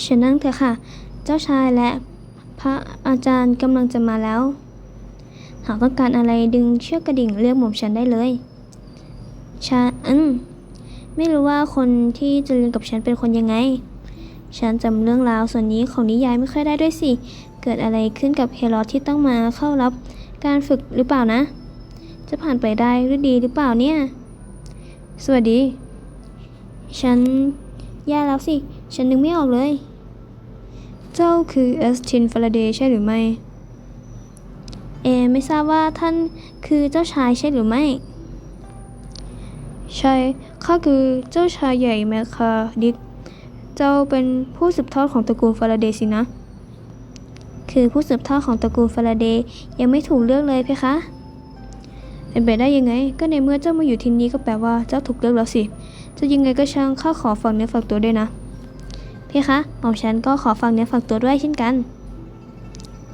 เชิญนั่งเถอะค่ะ เจ้าชายและพระอาจารย์กำลังจะมาแล้ว หากต้องการอะไรดึงเชือกกระดิ่งเรียกหม่อมฉันได้เลยชาอืมไม่รู้ว่าคนที่จะเรียนกับฉันเป็นคนยังไง ฉันจำเรื่องราวส่วนนี้ของนิยายไม่ค่อยได้ด้วยสิ เกิดอะไรขึ้นกับเฮลอสที่ต้องมาเข้ารับการฝึกหรือเปล่านะ จะผ่านไปได้หรือดีหรือเปล่าเนี่ย สวัสดี ฉัน แย่แล้วสิ ฉันนึกไม่ออกเลย เจ้าคือเอสตินฟาราเดย์ใช่หรือไม่ เอ ไม่ทราบว่าท่านคือเจ้าชายใช่หรือไม่ ใช่ ข้าคือเจ้าชายใหญ่แมคคาดิก เจ้าเป็นผู้สืบทอดของตระกูลฟาราเดย์สินะ คือผู้สืบทอดของตระกูลฟาราเดย์ยังไม่ถูกเลือกเลยเพคะเป็นไปได้ยังไง ก็ในเมื่อเจ้ามาอยู่ที่นี่ก็แปลว่าเจ้าถูกเลือกแล้วสิ จะยังไงก็ช่างข้าขอฝากเนื้อฝากตัวด้วยนะพี่คะหม่อมฉันก็ขอฝากเนื้อฝากตัวด้วยเช่นกัน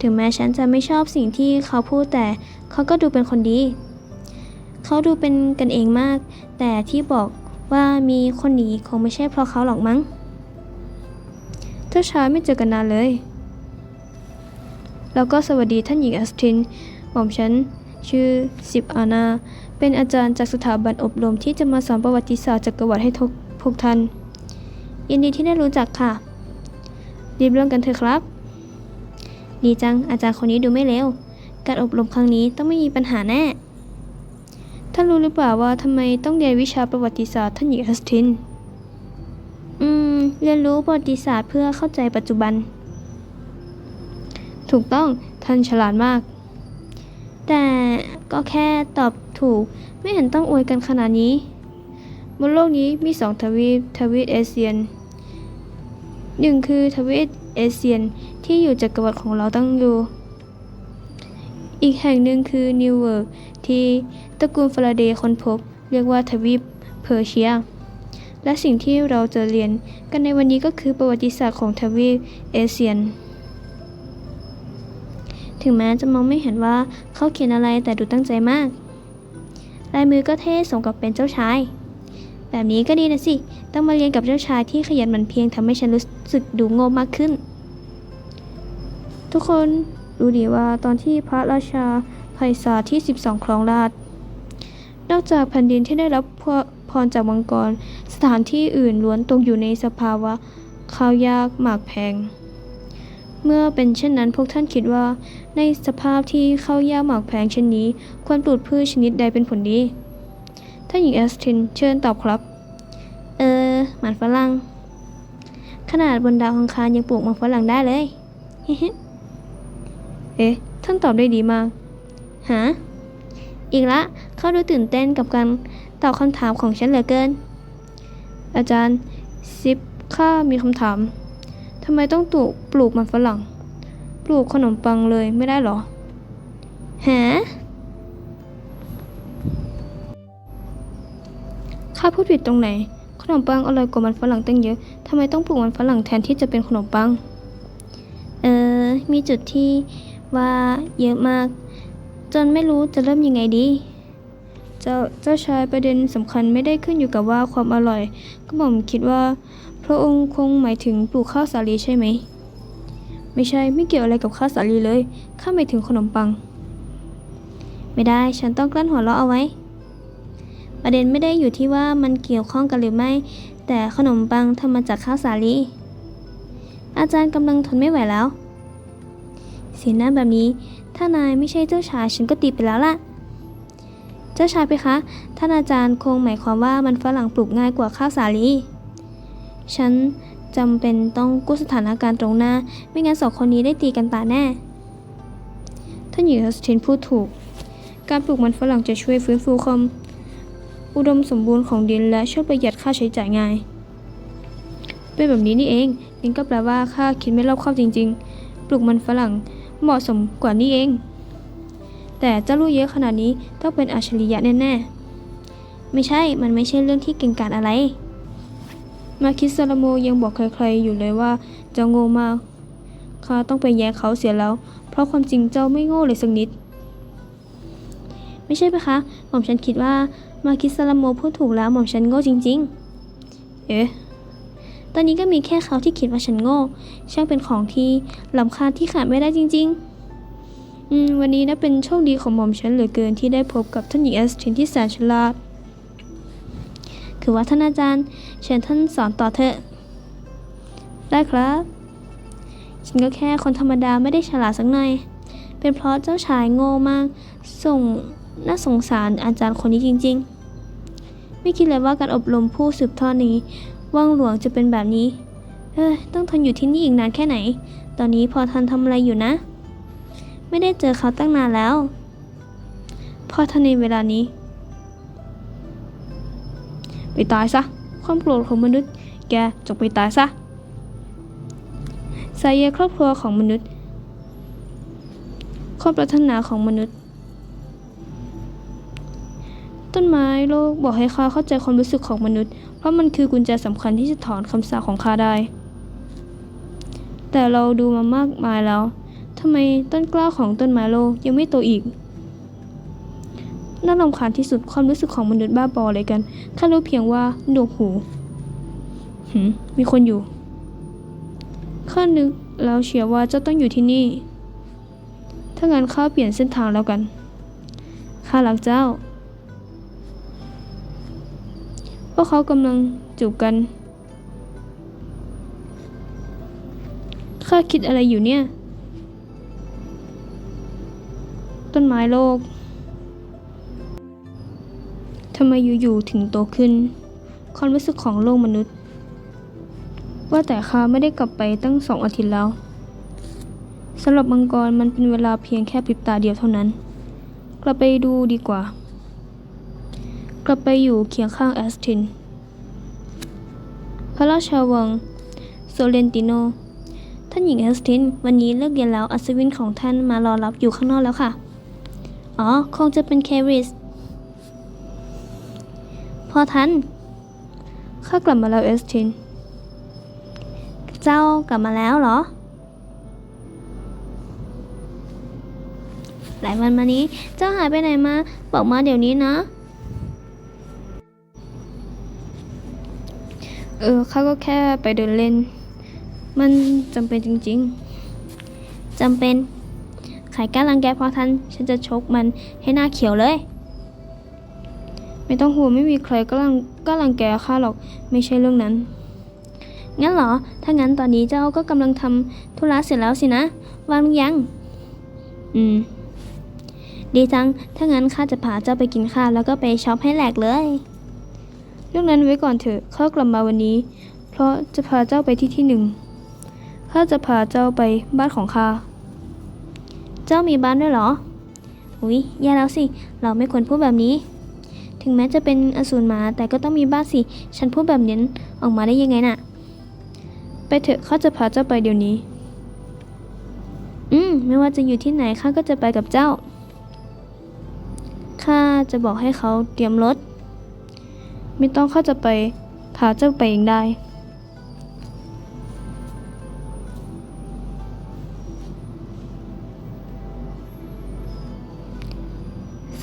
ถึงแม้ฉันจะไม่ชอบสิ่งที่เขาพูดแต่เขาก็ดูเป็นคนดี เขาดูเป็นกันเองมาก แต่ที่บอกว่ามีคนหนีคงไม่ใช่เพราะเขาหรอกมั้งเจ้าชายไม่เจอกันนานเลย แล้วก็สวัสดีท่านหญิงแอสตินหม่อมฉันชื่อสิบอานา เป็นอาจารย์จากสถาบันอบรมที่จะมาสอนประวัติศาสตร์จักรวรรดิให้ทุกพวกท่านยินดีที่ได้รู้จักค่ะ รีบเรื่องกันเถอะครับ ดีจังอาจารย์คนนี้ดูไม่เลวการอบรมครั้งนี้ต้องไม่มีปัญหาแน่ท่านรู้หรือเปล่าว่าทำไมต้องเรียนวิชาประวัติศาสตร์ท่านหญิงแอสตินอืม เรียนรู้ประวัติศาสตร์เพื่อเข้าใจปัจจุบัน ถูกต้องท่านฉลาดมาก แต่ก็แค่ตอบ ถูก ไม่เห็นต้องอวยกันขนาดนี้ บนโลกนี้มีสองทวีปทวีปเอเชียนหนึ่งคือทวีปเอเชียนที่อยู่จักรวรรดิของเราตั้งอยู่ อีกแห่งหนึ่งคือนิวเวิร์กที่ตระกูลฟาราเดย์ค้นพบ เรียกว่าทวีปเพอร์เชียและสิ่งที่เราจะเรียนกันในวันนี้ก็คือประวัติศาสตร์ของทวีปเอเชียน ถึงแม้จะมองไม่เห็นว่าเขาเขียนอะไรแต่ดูตั้งใจมาก ลายมือก็เท่สมกับเป็นเจ้าชาย แบบนี้ก็ดีนะสิ ต้องมาเรียนกับเจ้าชายที่ขยันหมั่นเพียรทำให้ฉันรู้สึกดูโง่มากขึ้น ทุกคนรู้ดีว่าตอนที่พระราชาไพศาลที่ 12 ครองราชนอกจากแผ่นดินที่ได้รับพรจากมังกร สถานที่อื่นล้วนตกอยู่ในสภาวะข้าวยากหมากแพง เมื่อเป็นเช่นนั้นพวกท่านคิดว่า ในสภาพที่เข้ายากหมากแพงเช่นนี้ ควรปลูกพืชชนิดใดเป็นผลดี ท่านหญิงแอสตินเชิญตอบครับ เออหมันฝรั่ง ขนาดบนดาวอังคารยังปลูกหมันฝรั่งได้เลย เอ๊ะ ท่านตอบได้ดีมากฮะอีกละ เขาดูตื่นเต้นกับการตอบคำถามของฉันเหลือเกิน อาจารย์ซิปข้ามีคำถาม ทำไมต้องปลูกปลูกมันฝรั่ง ปลูกขนมปังเลยไม่ได้หรอฮะข้าพูดผิดตรงไหน ขนมปังอร่อยกว่ามันฝรั่งตั้งเยอะทำไมต้องปลูกมันฝรั่งแทนที่จะเป็นขนมปัง เออ มีจุดที่ว่าเยอะมาก จนไม่รู้จะเริ่มยังไงดี เจ้าเจ้าชายประเด็นสำคัญไม่ได้ขึ้นอยู่กับว่าความอร่อยก็ผมคิดว่า พระองค์คงหมายถึงปลูกข้าวสาลีใช่ไหม ไม่ใช่ไม่เกี่ยวอะไรกับข้าวสาลีเลยข้าหมายถึงขนมปัง ไม่ได้ฉันต้องกลั้นหัวเราะเอาไว้ ประเด็นไม่ได้อยู่ที่ว่ามันเกี่ยวข้องกันหรือไม่ แต่ขนมปังทำมาจากข้าวสาลีอาจารย์กำลังทนไม่ไหวแล้วเสียหน้าแบบนี้ ถ้านายไม่ใช่เจ้าชายฉันก็ตีไปแล้วล่ะ จ้าชายไปคะ ท่านอาจารย์คงหมายความว่ามันฝรั่งปลูกง่ายกว่าข้าวสาลี ฉันจำเป็นต้องกู้สถานการณ์ตรงหน้า ไม่งั้นสองคนนี้ได้ตีกันตาแน่ ท่านหญิงฮัสตินพูดถูก การปลูกมันฝรั่งจะช่วยฟื้นฟูความอุดมสมบูรณ์ของดินและช่วยประหยัดค่าใช้จ่ายง่าย เป็นแบบนี้นี่เองงั้นก็แปลว่าข้าคิดไม่รอบคอบจริง ๆ ปลูกมันฝรั่งเหมาะสมกว่านี้เอง แต่เจ้ารู้เยอะขนาดนี้ต้องเป็นอัจฉริยะแน่ๆ ไม่ใช่ มันไม่ใช่เรื่องที่เก่งกาจอะไร มาคิดซาลโมยังบอกใครๆอยู่เลยว่าเจ้าโง่มากข้าต้องไปแย่เขาเสียแล้ว เพราะความจริงเจ้าไม่โง่เลยสักนิด ไม่ใช่ไหมคะ หม่อมฉันคิดว่ามาคิดซาลโมพูดถูกแล้วหม่อมฉันโง่จริง ๆ เอ๊ะตอนนี้ก็มีแค่เขาที่คิดว่าฉันโง่ ช่างเป็นของที่ล้ำค่าที่ขาดไม่ได้จริง ๆ วันนี้นะเป็นโชคดีของหม่อมฉันเหลือเกินที่ได้พบกับท่านหญิงแอสตินที่แสนฉลาดคือว่าท่านอาจารย์เชิญท่านสอนต่อเถอะ ได้ครับ ฉันก็แค่คนธรรมดาไม่ได้ฉลาดสักหน่อย เป็นเพราะเจ้าชายโง่มาก ส่งน่าสงสารอาจารย์คนนี้จริง ๆ ไม่คิดเลยว่าการอบรมผู้สืบทอดนี้ ว่างหลวงจะเป็นแบบนี้ เอ้ยต้องทนอยู่ที่นี่อีกนานแค่ไหน ตอนนี้พอทันทำอะไรอยู่นะ ไม่ได้เจอเขาตั้งนานแล้ว พอทันในเวลานี้ ไปตายซะ ความโกรธของมนุษย์ แกจงไปตายซะสายใยครอบครัวของมนุษย์ ความปรารถนาของมนุษย์ ต้นไม้โลกบอกให้ข้าเข้าใจความรู้สึกของมนุษย์ เพราะมันคือกุญแจสำคัญที่จะถอนคำสาปของข้าได้ แต่เราดูมามากมายแล้ว ทำไมต้นกล้าของต้นไม้โลยังไม่โตอีก น่ารำคาญที่สุดความรู้สึกของมนุษย์บ้าบอเลยกันข้ารู้เพียงว่าหนวกหูหืมมีคนอยู่ข้านึกแล้วเชียร์ว่าเจ้าต้องอยู่ที่นี่ ถ้างั้นข้าเปลี่ยนเส้นทางแล้วกัน ข้ารักเจ้า พวกเขากำลังจูบกัน ข้าคิดอะไรอยู่เนี่ย ต้นไม้โลกทำไมอยู่ๆถึงโตขึ้น ความรู้สึกของโลกมนุษย์ ว่าแต่ข้าไม่ได้กลับไปตั้งสองอาทิตย์แล้วสำหรับมังกรมันเป็นเวลาเพียงแค่พริบตาเดียวเท่านั้น กลับไปดูดีกว่า กลับไปอยู่เคียงข้างแอสติน พระราชาวัง โซเลนติโน ท่านหญิงแอสติน วันนี้เลิกเรียนแล้วอัศวินของท่านมารอรับอยู่ข้างนอกแล้วค่ะ อ๋อ คงจะเป็นเคริสพอทันข้ากลับมาแล้วเอสติน เจ้ากลับมาแล้วเหรอ หลายวันมานี้เจ้าหายไปไหนมา บอกมาเดี๋ยวนี้นะ เออข้าก็แค่ไปเดินเล่น มันจำเป็นจริง ๆจำเป็น ใครกล้ารังแกพอทัน ฉันจะชกมันให้หน้าเขียวเลย ไม่ต้องห่วงไม่มีใครก็ล้าก็รังแกข้าหรอกไม่ใช่เรื่องนั้น งั้นเหรอ ถ้างั้นตอนนี้เจ้าก็กำลังทำธุระเสร็จแล้วสินะวางยัง อืม ดีจัง ถ้างั้นข้าจะพาเจ้าไปกินข้าวแล้วก็ไปช็อปให้แหลกเลยเรื่องนั้นไว้ก่อนเถอะข้ากลับมาวันนี้ เพราะจะพาเจ้าไปที่ที่หนึ่งข้าจะพาเจ้าไปบ้านของข้า เจ้ามีบ้านด้วยเหรอ อุ๊ยแย่แล้วสิ เราไม่ควรพูดแบบนี้ ถึงแม้จะเป็นอสูรหมาแต่ก็ต้องมีบ้านสิ ฉันพูดแบบนี้ออกมาได้ยังไงน่ะ ไปเถอะข้าจะพาเจ้าไปเดี๋ยวนี้ อืม ไม่ว่าจะอยู่ที่ไหนข้าก็จะไปกับเจ้า ข้าจะบอกให้เขาเตรียมรถ ไม่ต้องข้าจะไปพาเจ้าไปเองได้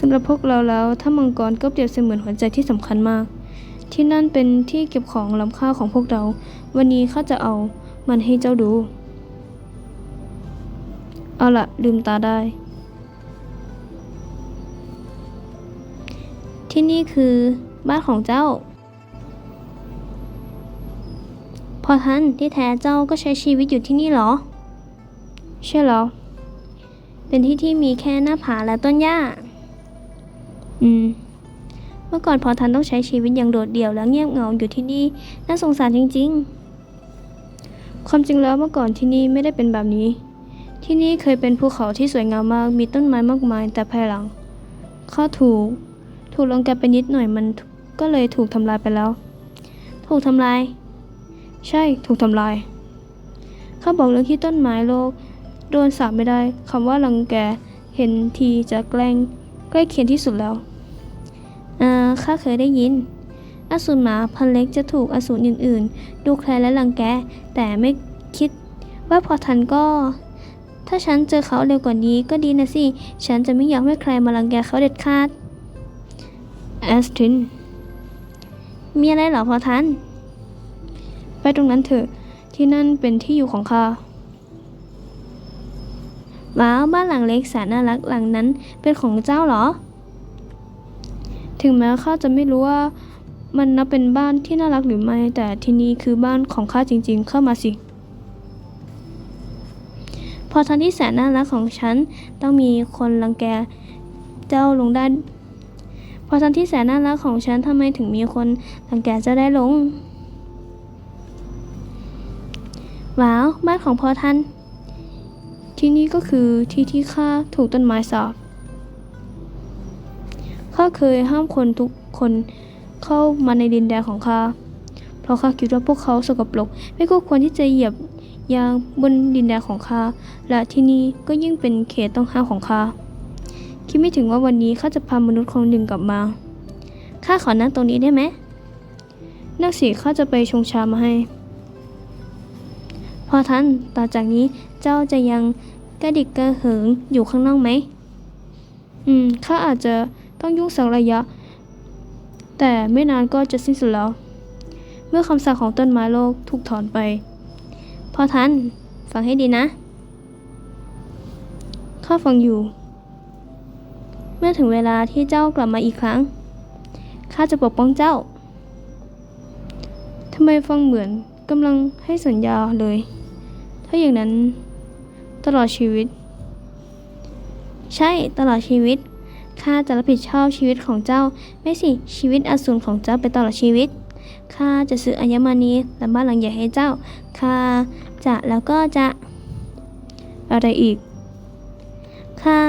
ำหรับพวกเราแล้วถ้ามังกรก็เปรียบเสมือนหัวใจที่สำคัญมาก ที่นั่นเป็นที่เก็บของล้ำค่าของพวกเรา วันนี้ข้าจะเอามันให้เจ้าดู เอาละลืมตาได้ ที่นี่คือบ้านของเจ้า พอทันที่แท้เจ้าก็ใช้ชีวิตอยู่ที่นี่เหรอ ใช่แล้วเป็นที่ที่มีแค่หน้าผาและต้นหญ้า อืม เมื่อก่อนพอทันต้องใช้ชีวิตอย่างโดดเดี่ยวและเงียบเหงาอยู่ที่นี่ น่าสงสารจริง ๆ ความจริงแล้วเมื่อก่อนที่นี่ไม่ได้เป็นแบบนี้ ที่นี่เคยเป็นภูเขาที่สวยงามมาก มีต้นไม้มากมาย แต่ภายหลัง ข้าถูก ถูกลงแกไปนิดหน่อยมันก็เลยถูกทำลายไปแล้ว ถูกทำลาย ใช่ ถูกทำลาย เขาบอกเรื่องที่ต้นไม้โลก โดนสาปไม่ได้คำว่ารังแก เห็นทีจะแกล้ง ใกล้เคียงที่สุดแล้วอ่าข้าเคยได้ยิน อสูรหมาพันเล็กจะถูกอสูรอื่น ๆ ดูแคลนและรังแก แต่ไม่คิดว่าพอทันก็ ถ้าฉันเจอเขาเร็วกว่านี้ก็ดีนะสิ ฉันจะไม่อยากให้ใครมารังแกเขาเด็ดขาดแอสตินมีอะไรเหรอพอทัน ไปตรงนั้นเถอะ ที่นั่นเป็นที่อยู่ของข้า ว้าวบ้านหลังเล็กแสนน่ารักหลังนั้นเป็นของเจ้าเหรอ ถึงแม้ข้าจะไม่รู้ว่ามันนับเป็นบ้านที่น่ารักหรือไม่ แต่ที่นี่คือบ้านของข้าจริง ๆ เข้ามาสิ พอทันที่แสนน่ารักของฉันต้องมีคนรังแกเจ้าลงได้ พอทันที่แสนน่ารักของฉันทำไมถึงมีคนรังแกเจ้าได้ลง ว้าว บ้านของพอทัน ที่นี่ก็คือที่ที่ข้าถูกต้นไม้สาบข้าเคยห้ามคนทุกคนเข้ามาในดินแดนของข้า เพราะข้าคิดว่าพวกเขาสกปรก ไม่ก็ควรที่จะเหยียบยางบนดินแดนของข้า และที่นี่ก็ยิ่งเป็นเขตต้องห้ามของข้า คิดไม่ถึงว่าวันนี้ข้าจะพามนุษย์คนหนึ่งกลับมา ข้าขอนั่งตรงนี้ได้ไหมนั่งสิข้าจะไปชงชามาให้ พอท่านต่อจากนี้เจ้าจะยังกระดิกกระเหิงอยู่ข้างนอกไหม อืม ข้าอาจจะต้องยุ่งสักระยะ แต่ไม่นานก็จะสิ้นสุดแล้ว เมื่อคำสั่งของต้นไม้โลกถูกถอนไปพอท่านฟังให้ดีนะ ข้าฟังอยู่ เมื่อถึงเวลาที่เจ้ากลับมาอีกครั้ง ข้าจะปกป้องเจ้า ทำไมฟังเหมือนกำลังให้สัญญาเลย ถ้าอย่างนั้นตลอดชีวิต ใช่ตลอดชีวิตข้าจะรับผิดชอบชีวิตของเจ้า ไม่สิชีวิตอสูรของเจ้าไปตลอดชีวิตข้าจะซื้ออัญมณีและบ้านหลังใหญ่ให้เจ้าข้าจะแล้วก็จะ อะไรอีกข้า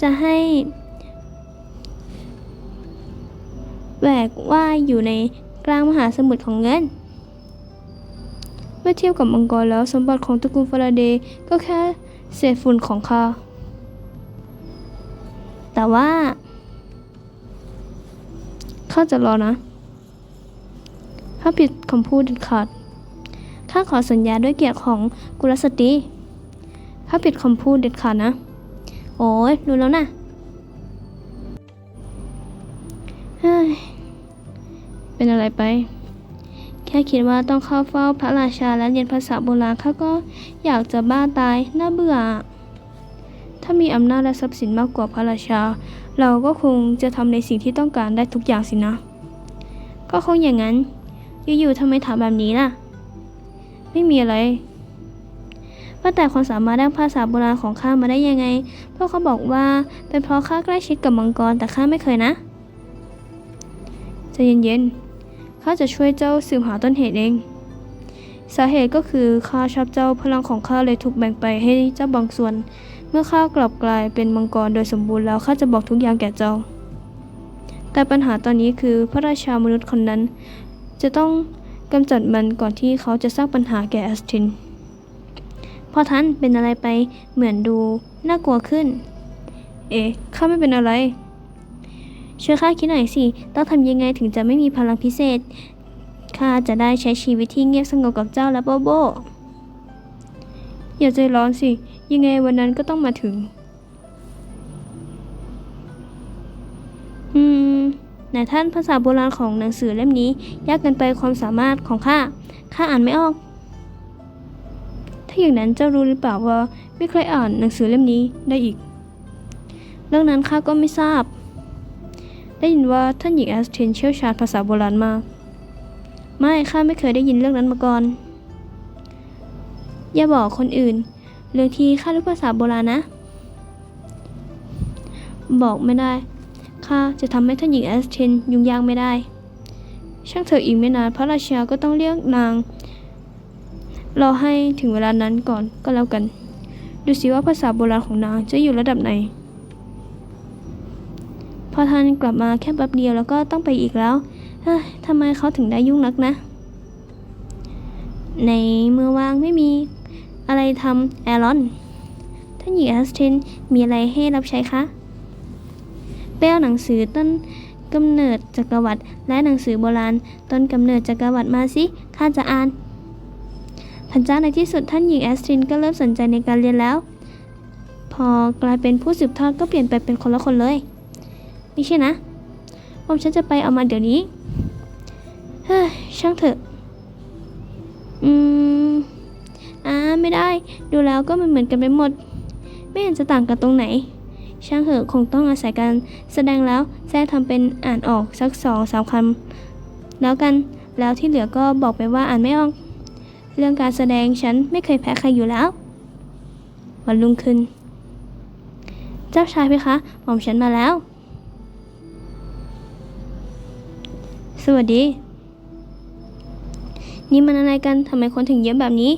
จะให้แหวกว่ายอยู่ในกลางมหาสมุทรของเงิน มื่อเทียบกับมังกรแล้วสมบัติของตระกูลฟาราเดย์ก็แค่เศษฝุ่นของข้าแต่ว่าข้าจะรอนะถ้าผิดคำพูดเด็ดขาด ข้าขอสัญญาด้วยเกียรติของกุลสตรีถ้าผิดคำพูดเด็ดขาดนะ โอ้ยรู้แล้วนะเฮ้ยเป็นอะไรไป แค่คิดว่าต้องเข้าเฝ้าพระราชาและเรียนภาษาโบราณข้าก็อยากจะบ้าตายน่าเบื่อ ถ้ามีอำนาจและทรัพย์สินมากกว่าพระราชา เราก็คงจะทำในสิ่งที่ต้องการได้ทุกอย่างสินะ ก็คงอย่างนั้น อยู่ๆทำไมถามแบบนี้ล่ะ ไม่มีอะไรว่าแต่ความสามารถด้านภาษาโบราณของข้ามาได้ยังไง พวกเขาบอกว่าเป็นเพราะข้าใกล้ชิดกับมังกรแต่ข้าไม่เคยนะใจะเย็นๆ ข้าจะช่วยเจ้าสืบหาต้นเหตุเอง สาเหตุก็คือข้าชอบเจ้าพลังของข้าเลยถูกแบ่งไปให้เจ้าบางส่วน เมื่อข้ากลับกลายเป็นมังกรโดยสมบูรณ์แล้วข้าจะบอกทุกอย่างแก่เจ้า แต่ปัญหาตอนนี้คือพระราชามนุษย์คนนั้น จะต้องกำจัดมันก่อนที่เขาจะสร้างปัญหาแก่แอสตินพอท่านเป็นอะไรไปเหมือนดูน่ากลัวขึ้น เอ๊ะข้าไม่เป็นอะไร ช่วยข้าคิดหน่อยสิ ต้องทำยังไงถึงจะไม่มีพลังพิเศษ ข้าจะได้ใช้ชีวิตที่เงียบสงบกับเจ้าและโบโบ อย่าใจร้อนสิ ยังไงวันนั้นก็ต้องมาถึง อืมนายท่านภาษาโบราณของหนังสือเล่มนี้ ยากเกินไปความสามารถของข้า ข้าอ่านไม่ออก ถ้าอย่างนั้นเจ้ารู้หรือเปล่าว่า ไม่เคยอ่านหนังสือเล่มนี้ได้อีก เรื่องนั้นข้าก็ไม่ทราบ ได้ยินว่าท่านหญิงแอสเทนเชี่ยวชาญภาษาโบราณมาก ไม่ข้าไม่เคยได้ยินเรื่องนั้นมาก่อน อย่าบอกคนอื่น เรื่องที่ข้ารู้ภาษาโบราณนะ บอกไม่ได้ ข้าจะทำให้ท่านหญิงแอสเทนยุ่งยากไม่ได้ ช่างเถอะอีกไม่นานพระราชาก็ต้องเรียกนางรอให้ถึงเวลานั้นก่อนก็แล้วกัน ดูสิว่าภาษาโบราณของนางจะอยู่ระดับไหน อท่านกลับมาแค่แป๊บเดียวแล้วก็ต้องไปอีกแล้วเฮ้ยทำไมเขาถึงได้ยุ่งนักนะ ในเมื่อว่างไม่มีอะไรทำแอรอน ท่านหญิงแอสเทนมีอะไรให้รับใช้คะไปเอาหนังสือต้นกำเนิดจักรวรรดิและหนังสือโบราณ ต้นกำเนิดจักรวรรดิมาสิข้าจะอ่านพันจ้าในที่สุดท่านหญิงแอสทรินก็เริ่มสนใจในการเรียนแล้ว พอกลายเป็นผู้สืบทอดก็เปลี่ยนไปเป็นคนละคนเลย ไม่ใช่นะผมฉันจะไปเอามาเดี๋ยวนี้ เฮ้ย ช่างเถอะ อืม อ่า ไม่ได้ ดูแล้วก็มันเหมือนกันไปหมด ไม่เห็นจะต่างกันตรงไหน ช่างเหอะคงต้องอาศัยการแสดงแล้วแท้ทำเป็นอ่านออกสักสองสามคำแล้วกัน แล้วที่เหลือก็บอกไปว่าอ่านไม่ออก เรื่องการแสดงฉันไม่เคยแพ้ใครอยู่แล้ว วันรุ่งขึ้น เจ้าชายเพคะ หม่อมฉันมาแล้ว สวัสดี นี่มันอะไรกันทำไมคนถึงเยอะแบบนี้